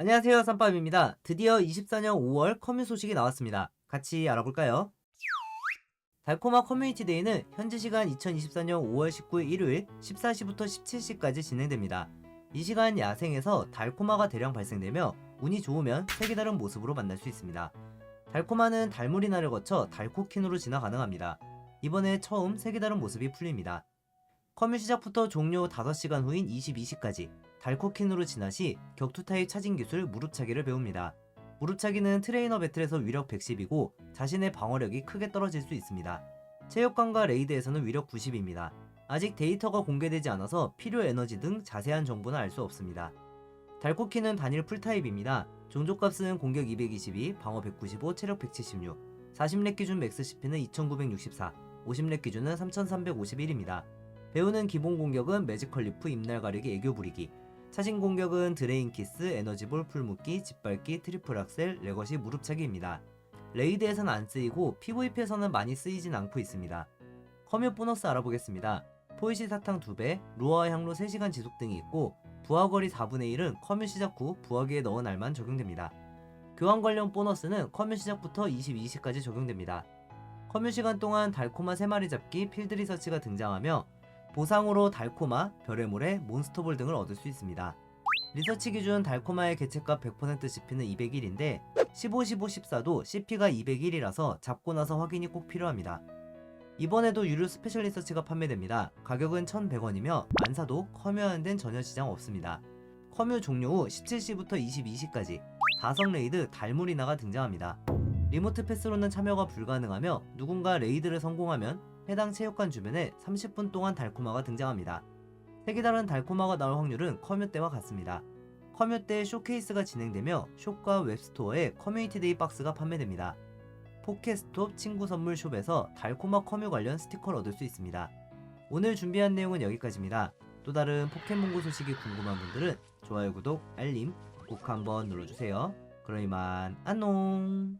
안녕하세요 쌈밥입니다. 드디어 24년 5월 커뮤 소식이 나왔습니다. 같이 알아볼까요? 달코마 커뮤니티 데이는 현지 시간 2024년 5월 19일 일요일 14시부터 17시까지 진행됩니다. 이 시간 야생에서 달코마가 대량 발생되며 운이 좋으면 색이 다른 모습으로 만날 수 있습니다. 달코마는 달무리나를 거쳐 달코킨으로 진화 가능합니다. 이번에 처음 색이 다른 모습이 풀립니다. 커뮤 시작부터 종료 5시간 후인 22시까지 달코킨으로 진화 시 격투 타입 차징 기술 무릎차기를 배웁니다. 무릎차기는 트레이너 배틀에서 위력 110이고 자신의 방어력이 크게 떨어질 수 있습니다. 체육관과 레이드에서는 위력 90입니다. 아직 데이터가 공개되지 않아서 필요 에너지 등 자세한 정보는 알 수 없습니다. 달코키는 단일 풀타입입니다. 종족값은 공격 222, 방어 195, 체력 176, 40렙 기준 맥스 CP는 2964, 50렙 기준은 3351입니다. 배우는 기본 공격은 매지컬 리프, 입날 가리기, 애교 부리기. 차신 공격은 드레인 키스, 에너지볼, 풀묶기, 짓밟기, 트리플 악셀, 레거시, 무릎차기입니다. 레이드에선 안 쓰이고 PVP에서는 많이 쓰이진 않고 있습니다. 커뮤 보너스 알아보겠습니다. 포이시 사탕 2배, 루어와 향로 3시간 지속 등이 있고 부하거리 4분의 1은 커뮤 시작 후 부하기에 넣은 날만 적용됩니다. 교환 관련 보너스는 커뮤 시작부터 22시까지 적용됩니다. 커뮤 시간 동안 달코마 3마리 잡기, 필드 리서치가 등장하며 보상으로 달코마, 별의 모래, 몬스터볼 등을 얻을 수 있습니다. 리서치 기준 달코마의 개체값 100% CP는 201인데 15, 15, 14도 CP가 201이라서 잡고 나서 확인이 꼭 필요합니다. 이번에도 유료 스페셜 리서치가 판매됩니다. 가격은 1,100원이며 안 사도 커뮤하는 데는 전혀 지장 없습니다. 커뮤 종료 후 17시부터 22시까지 다성 레이드 달무리나가 등장합니다. 리모트 패스로는 참여가 불가능하며 누군가 레이드를 성공하면 해당 체육관 주변에 30분 동안 달코마가 등장합니다. 색이 다른 달코마가 나올 확률은 커뮤 때와 같습니다. 커뮤 때 쇼케이스가 진행되며 숍과 웹스토어에 커뮤니티 데이 박스가 판매됩니다. 포켓스톱 친구 선물 숍에서 달코마 커뮤 관련 스티커를 얻을 수 있습니다. 오늘 준비한 내용은 여기까지입니다. 또 다른 포켓몬고 소식이 궁금한 분들은 좋아요, 구독, 알림 꼭 한번 눌러주세요. 그럼 이만 안녕.